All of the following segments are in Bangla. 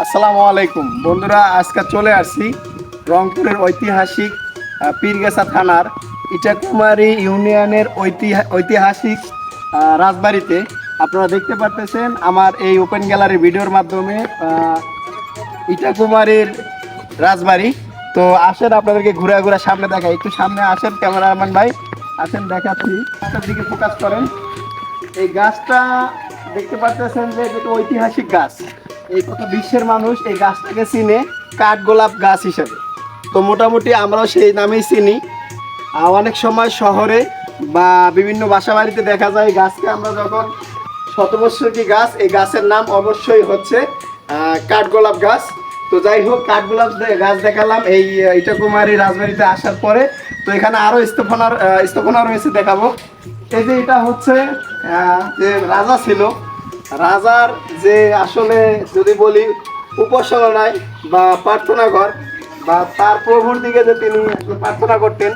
আসসালামু আলাইকুম। বন্ধুরা, আজকে চলে আসছি রংপুরের ঐতিহাসিক পীরগেছা থানার ইটাকুমারী ইউনিয়নের ঐতিহা- ঐতিহাসিক রাজবাড়িতে। আপনারা দেখতে পারতেছেন আমার এই ওপেন গ্যালারি ভিডিওর মাধ্যমে ইটাকুমারীর রাজবাড়ি। তো আসেন, আপনাদেরকে ঘুরে ঘুরে সামনে দেখাই। একটু সামনে আসেন, ক্যামেরাম্যান ভাই। আসেন, দেখাচ্ছি। গাছটার দিকে ফোকাস করেন। এই গাছটা দেখতে পাচ্ছেন যে, এটা ঐতিহাসিক গাছ। এই কত বিশ্বের মানুষ এই গাছটাকে চিনে কাঠগোলাপ গাছ হিসেবে। তো মোটামুটি আমরাও সেই নামেই চিনি। অনেক সময় শহরে বা বিভিন্ন বাসা বাড়িতে দেখা যায় গাছকে আমরা যখন শতবর্ষী গাছ, এই গাছের নাম অবশ্যই হচ্ছে কাঠগোলাপ গাছ। তো যাই হোক কাঠগোলাপ গাছ দেখালাম এই ইটাকুমারী রাজবাড়িতে আসার পরে। তো এখানে আরও স্থাপনার স্থাপনা রয়েছে দেখাবো। এই যে এটা হচ্ছে যে রাজা ছিল রাজার যে আসলে যদি বলি উপাসনায় বা প্রার্থনা ঘর বা তার প্রভুর দিকে যে তিনি আসলে প্রার্থনা করতেন,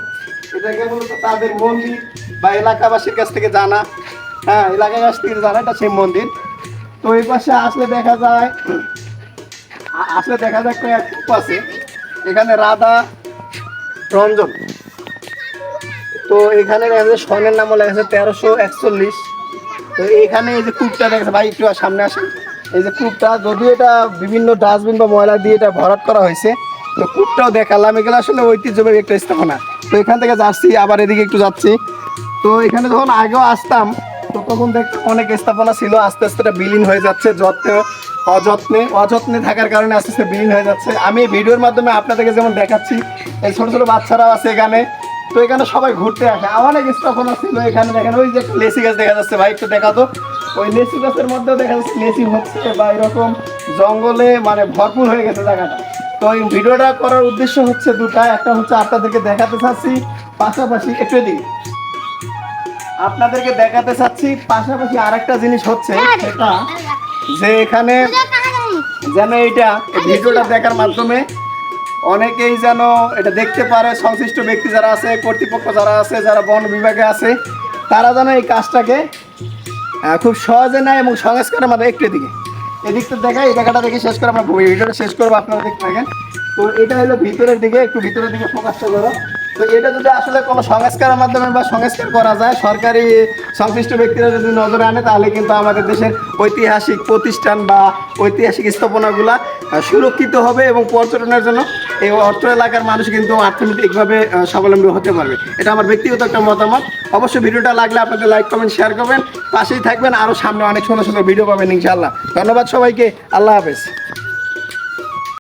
এটাকে মূলত তাদের মন্দির বা এলাকাবাসীর কাছ থেকে জানা। হ্যাঁ এলাকাবাসী থেকে জানা এটা সেই মন্দির। তো এই পাশে আসলে দেখা যায়, আসলে দেখা যায় কূপ আছে। এখানে রাধা রঞ্জন। তো এখানে স্বর্ণের নামও লেখা আছে তেরোশো একচল্লিশ। তো এখানে এই যে কূপটা দেখা ভাই, একটু সামনে আসেন। এই যে কূপটা, যদিও এটা বিভিন্ন ডাস্টবিন বা ময়লা দিয়ে এটা ভরাট করা হয়েছে, তো কূপটাও দেখালাম। এগুলো আসলে ঐতিহ্যবাহী একটা স্থাপনা। তো এখান থেকে যাচ্ছি, আবার এদিকে একটু যাচ্ছি। তো এখানে যখন আগেও আসতাম, তো তখন দেখতাম অনেক স্থাপনা ছিল, আস্তে আস্তে এটা বিলীন হয়ে যাচ্ছে, যত্নে, অযত্নে। অযত্নে থাকার কারণে আস্তে আস্তে বিলীন হয়ে যাচ্ছে। আমি ভিডিওর মাধ্যমে আপনাদেরকে যেমন দেখাচ্ছি, এই ছোটো ছোটো বাচ্চারাও আছে এখানে। তো এখানে সবাই ঘুরতে আসে। অনেক স্থাপনা ছিল এখানে দেখেন ওই যে একটা লেসি গাছ দেখা যাচ্ছে ভাই একটু দেখা তো ওই লেসি গাছের মধ্যেও দেখা যাচ্ছে লেসি হচ্ছে বা এরকম জঙ্গলে মানে ভরপুর হয়ে গেছে জায়গাটা। তো এই ভিডিওটা করার উদ্দেশ্য হচ্ছে দুটা একটা হচ্ছে আপনাদেরকে দেখাতে চাচ্ছি পাশাপাশি একটু এদিকে। আপনাদেরকে দেখাতে চাচ্ছি পাশাপাশি আরেকটা জিনিস হচ্ছে সেটা যে এখানে যেন এইটা ভিডিওটা দেখার মাধ্যমে অনেকেই যেন এটা দেখতে পারে, সংশ্লিষ্ট ব্যক্তি যারা আছে, কর্তৃপক্ষ যারা আছে, যারা বন বিভাগে আছে, তারা যেন এই কাজটাকে খুব সহজে নেয় এবং সংস্কারের মাধ্যমে একটু এদিকে। এদিকটা দেখাই, এই জায়গাটা দেখে শেষ করে আমরা ভিডিওটা শেষ করব, আপনারা দেখতে থাকেন। তো এটা হলো ভিতরের দিকে, একটু ভিতরের দিকে ফোকাসটা করো। তো এটা যদি আসলে কোনো সংস্কারের মাধ্যমে বা সংস্কার করা যায়, সরকারি সংশ্লিষ্ট ব্যক্তিরা যদি নজরে আনে, তাহলে কিন্তু আমাদের দেশের ঐতিহাসিক প্রতিষ্ঠান বা ঐতিহাসিক স্থাপনাগুলা সুরক্ষিত হবে এবং পর্যটনের জন্য এই অর্থ এলাকার মানুষ কিন্তু অর্থনৈতিকভাবে স্বাবলম্বী হতে পারবে। এটা আমার ব্যক্তিগত একটা মতামত। অবশ্যই ভিডিওটা লাগলে আপনাদের লাইক কমেন্ট শেয়ার করবেন। পাশেই থাকবেন। আরও সামনে অনেক সুন্দর সুন্দর ভিডিও পাবেন ইনশাআল্লাহ। ধন্যবাদ সবাইকে। আল্লাহ হাফেজ।